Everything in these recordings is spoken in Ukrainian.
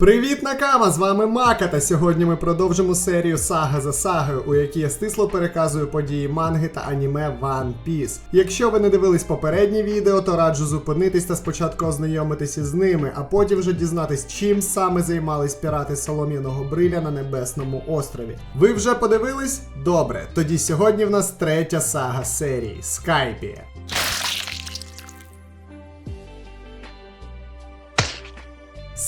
Привіт, Накама! З вами Мака, та сьогодні ми продовжимо серію Сага за сагою, у якій я стисло переказую події манги та аніме One Piece. Якщо ви не дивились попередні відео, то раджу зупинитись та спочатку ознайомитися з ними, а потім вже дізнатись, чим саме займались пірати Солом'яного бриля на Небесному острові. Ви вже подивились? Добре, тоді сьогодні в нас третя сага серії Скайпі.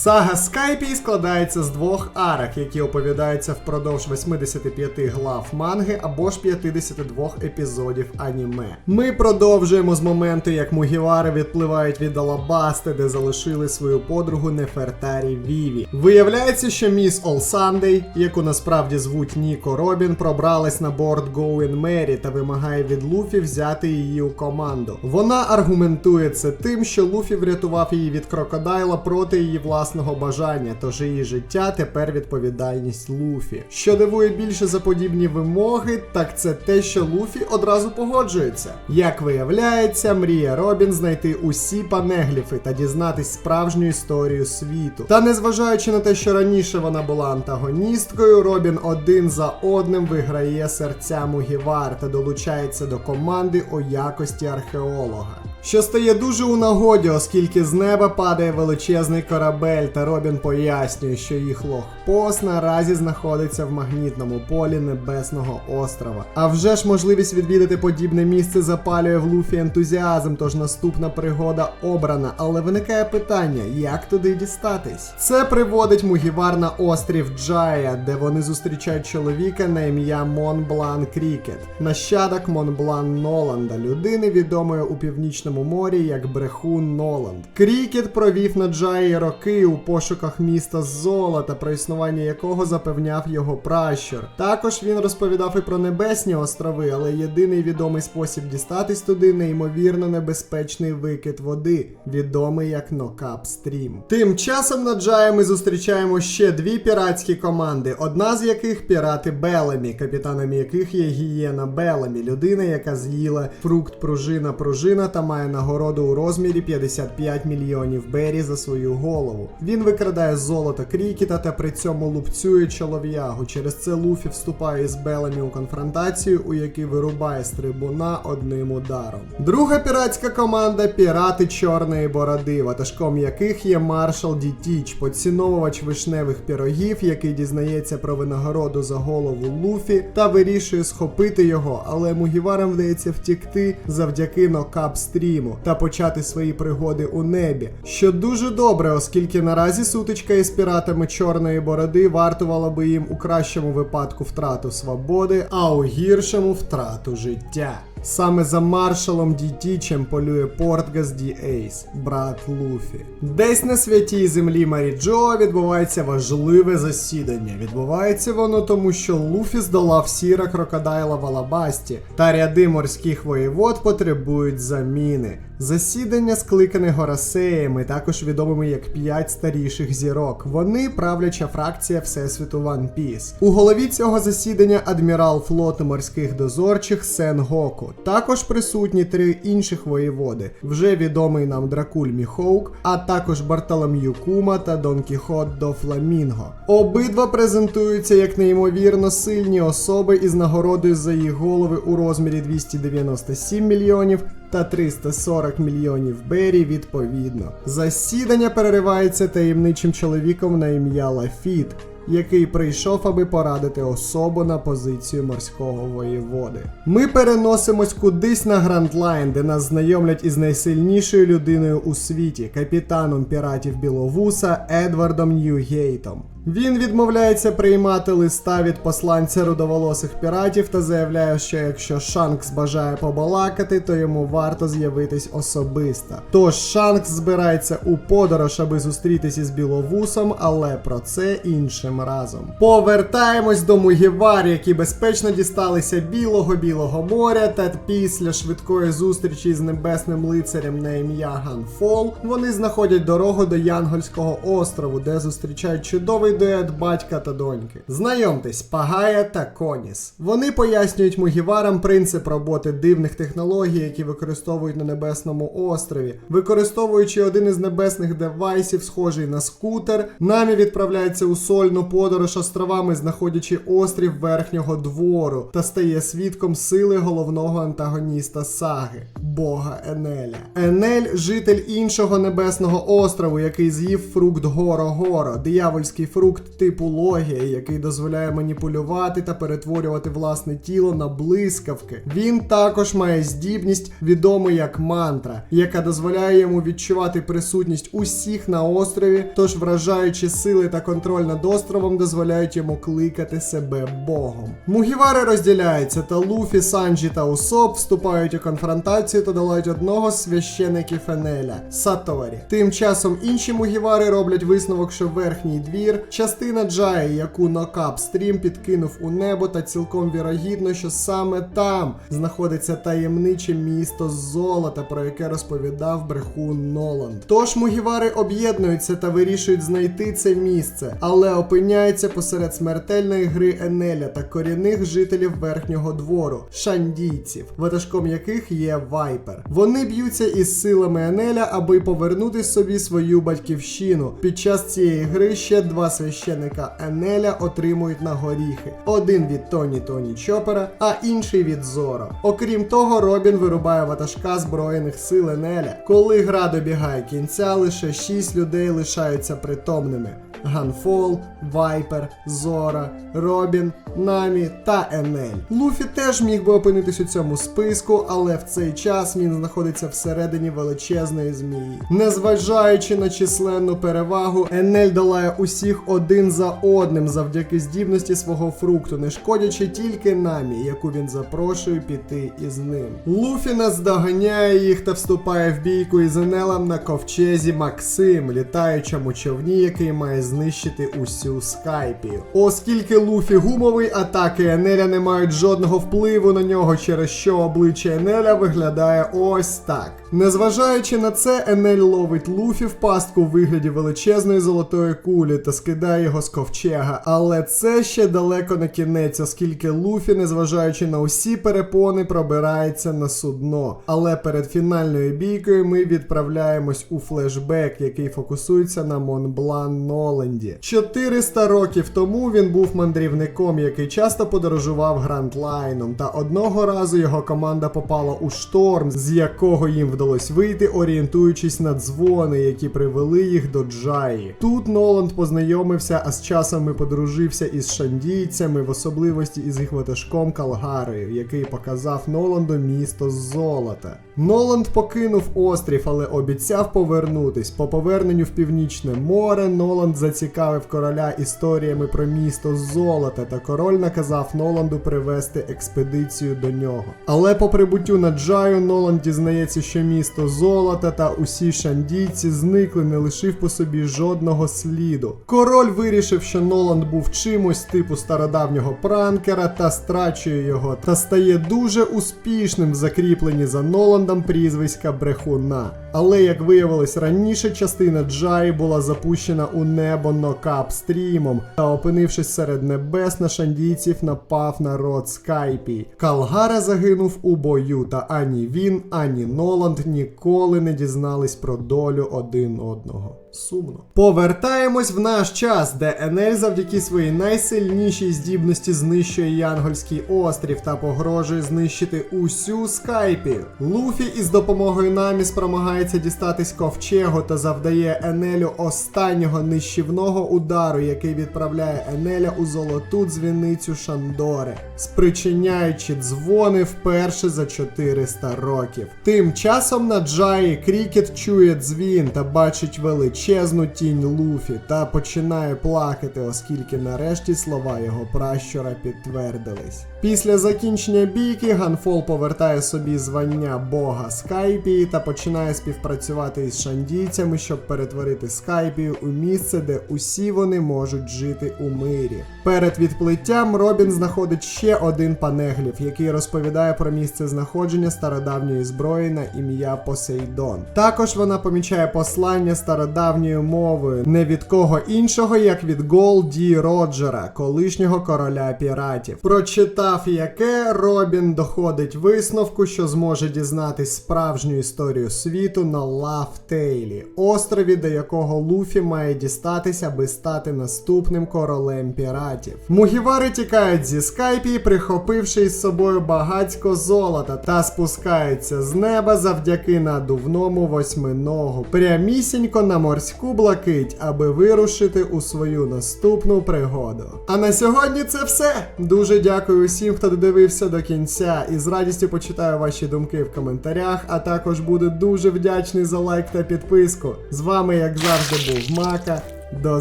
Сага Скайпі складається з двох арок, які оповідаються впродовж 85 глав манги або ж 52 епізодів аніме. Ми продовжуємо з моменту, як Мугівари відпливають від Алабасти, де залишили свою подругу Нефертарі Віві. Виявляється, що міс Олсандей, яку насправді звуть Ніко Робін, пробралась на борт Гоуен Мері та вимагає від Луфі взяти її у команду. Вона аргументує це тим, що Луфі врятував її від крокодайла проти її власного бажання, тож її життя тепер відповідальність Луфі. Що дивує більше за подібні вимоги, так це те, що Луфі одразу погоджується. Як виявляється, мріє Робін знайти усі панегліфи та дізнатись справжню історію світу. Та незважаючи на те, що раніше вона була антагоністкою, Робін один за одним виграє серця Мугівар та долучається до команди у якості археолога. Що стає дуже у нагоді, оскільки з неба падає величезний корабель, та Робін пояснює, що їх лохпос наразі знаходиться в магнітному полі Небесного острова. А вже ж можливість відвідати подібне місце запалює в Луфі ентузіазм, тож наступна пригода обрана. Але виникає питання, як туди дістатись? Це приводить Мугівар на острів Джая, де вони зустрічають чоловіка на ім'я Монблан Крікет, нащадок Монблан Ноланда, людини відомої у північному морі як брехун Ноланд. Крікет провів на Джаї роки у пошуках міста золота, про існування якого запевняв його пращур. Також він розповідав і про небесні острови, але єдиний відомий спосіб дістатись туди неймовірно небезпечний викид води, відомий як Нокап Стрім. Тим часом на Джаї ми зустрічаємо ще дві піратські команди, одна з яких пірати Белемі, капітаном яких є гієна Белемі, людина, яка з'їла фрукт пружина пружина та має нагороду у розмірі 55 мільйонів бері за свою голову. Він викрадає золото крікіта та при цьому лупцює чолов'ягу. Через це Луфі вступає з Белемі у конфронтацію, у якій вирубає стрибуна одним ударом. Друга піратська команда пірати Чорної Бороди, ватажком яких є маршал Дітіч, поціновувач вишневих пірогів, який дізнається про винагороду за голову Луфі та вирішує схопити його, але Мугіварам вдається втікти завдяки нокап стріму та почати свої пригоди у небі. Що дуже добре, оскільки наразі сутичка із піратами Чорної Бороди вартувала би їм у кращому випадку втрату свободи, а у гіршому втрату життя. Саме за маршалом Дітічем полює Портгас Ді Ейс, брат Луфі. Десь на святій землі Маріджо відбувається важливе засідання. Відбувається воно тому, що Луфі здолав сіра крокодайла в Алабасті, та ряди морських воєвод потребують заміни. Засідання скликане горасеями, також відомими як п'ять старіших зірок. Вони правляча фракція Всесвіту One Piece. У голові цього засідання адмірал флоту морських дозорчих Сен Гоку. Також присутні три інших воєводи, вже відомий нам Дракуль Міхоук, а також Бартолом'ю Кума та Дон Кіхот до Фламінго. Обидва презентуються як неймовірно сильні особи із нагородою за їх голови у розмірі 297 мільйонів та 340 мільйонів бері відповідно. Засідання переривається таємничим чоловіком на ім'я Лафіт, який прийшов, аби порадити особу на позицію морського воєводи. Ми переносимось кудись на Грандлайн, де нас знайомлять із найсильнішою людиною у світі, капітаном піратів Біловуса Едвардом Ньюгейтом. Він відмовляється приймати листа від посланця рудоволосих піратів та заявляє, що якщо Шанкс бажає побалакати, то йому варто з'явитись особисто. Тож Шанкс збирається у подорож, аби зустрітися з біловусом, але про це іншим разом. Повертаємось до Мугівар, які безпечно дісталися білого білого моря, та після швидкої зустрічі з небесним лицарем на ім'я Ганфол, вони знаходять дорогу до Янгольського острову, де зустрічають чудовий дует батька та доньки. Знайомтесь, Пагая та Коніс. Вони пояснюють Мугіварам принцип роботи дивних технологій, які використовують на небесному острові. Використовуючи один із небесних девайсів, схожий на скутер, намі відправляється у сольну подорож островами, знаходячи острів верхнього двору, та стає свідком сили головного антагоніста саги Бога Енеля. Енель житель іншого небесного острову, який з'їв фрукт Горо-Горо, диявольський фрукт типу Логія, який дозволяє маніпулювати та перетворювати власне тіло на блискавки. Він також має здібність, відому як мантра, яка дозволяє йому відчувати присутність усіх на острові, тож вражаючі сили та контроль над островом дозволяють йому кликати себе Богом. Мугівари розділяються, та Луфі, Санджі та Усоп вступають у конфронтацію та долають одного з священиків Енеля Саторі. Тим часом інші мугівари роблять висновок, що верхній двір частина Джаї, яку Нокап стрім підкинув у небо, та цілком вірогідно, що саме там знаходиться таємниче місто золота, про яке розповідав брехун Ноланд. Тож мугівари об'єднуються та вирішують знайти це місце, але опиняються посеред смертельної гри Енеля та корінних жителів верхнього двору шандійців, ватажком яких є Вайпер. Вони б'ються із силами Енеля, аби повернути собі свою батьківщину. Під час цієї гри ще два священика Енеля отримують на горіхи: один від Тоні Тоні Чопера, а інший від Зоро. Окрім того, Робін вирубає ватажка збройних сил Енеля. Коли гра добігає кінця, лише шість людей лишаються притомними. Ганфол, Вайпер, Зора, Робін, Намі та Енель. Луфі теж міг би опинитись у цьому списку, але в цей час він знаходиться всередині величезної змії. Незважаючи на численну перевагу, Енель долає усіх один за одним завдяки здібності свого фрукту, не шкодячи тільки Намі, яку він запрошує піти із ним. Луфі наздоганяє їх та вступає в бійку із Енелем на ковчезі Максим, літаючому човні, який має знищити усю скайпію. Оскільки Луфі гумовий, атаки Енеля не мають жодного впливу на нього, через що обличчя Енеля виглядає ось так. Незважаючи на це, Енель ловить Луфі в пастку у вигляді величезної золотої кулі та скидає його з ковчега. Але це ще далеко не кінець, оскільки Луфі, незважаючи на усі перепони, пробирається на судно. Але перед фінальною бійкою ми відправляємось у флешбек, який фокусується на Монблан Ноленді. 400 років тому він був мандрівником, який часто подорожував Грандлайном, та одного разу його команда попала у шторм, з якого їм вдалося вийти, орієнтуючись на дзвони, які привели їх до Джаї. Тут Ноланд познайомився, а з часом і подружився із шандійцями, в особливості із їх ватажком Калгарою, який показав Ноланду місто золота. Ноланд покинув острів, але обіцяв повернутись. По поверненню в північне море Ноланд зацікавив короля історіями про місто золота, та король наказав Ноланду привести експедицію до нього. Але по прибуттю на Джаю Ноланд дізнається, що місто золота та усі шандійці зникли, не лишив по собі жодного сліду. Король вирішив, що Ноланд був чимось типу стародавнього пранкера та страчує його, та стає дуже успішним в закріпленні за Ноландом прізвиська брехуна. Але як виявилось раніше, частина Джаї була запущена у небо нокап стрімом, та опинившись серед небес на шандійців, напав народ Скайпі. Калгара загинув у бою, та ані він, ані Ноланд ніколи не дізнались про долю один одного. Сумно. Повертаємось в наш час, де Енель завдяки своїй найсильнішій здібності знищує Янгольський острів та погрожує знищити усю скайпі. Луфі із допомогою намі спромагається дістатись ковчегу та завдає Енелю останнього нищівного удару, який відправляє Енеля у золоту дзвіницю Шандори, спричиняючи дзвони вперше за 400 років. Тим часом на Джаї Крікет чує дзвін та бачить величезну тінь Луфі та починає плакати, оскільки нарешті слова його пращура підтвердились. Після закінчення бійки Ганфол повертає собі звання бога Скайпії та починає співпрацювати із шандійцями, щоб перетворити Скайпію у місце, де усі вони можуть жити у мирі. Перед відплиттям Робін знаходить ще один панеглів, який розповідає про місце знаходження стародавньої зброї на ім'я Посейдон. Також вона помічає послання стародавньою мовою, не від кого іншого, як від Гол Ді Роджера, колишнього короля піратів. Прочитав яке Робін доходить висновку, що зможе дізнатись справжню історію світу на Лавтейлі, острові, до якого Луфі має дістатися, аби стати наступним королем піратів. Мугівари тікають зі скайпі, прихопивши із собою багацько золота, та спускаються з неба завдяки надувному восьминогу, прямісінько на морську блакить, аби вирушити у свою наступну пригоду. А на сьогодні це все. Дуже дякую усім, хто додивився до кінця, і з радістю почитаю ваші думки в коментарях, а також буду дуже вдячний за лайк та підписку. З вами, як завжди, був Мака. До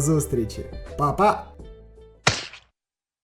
зустрічі, Па-па!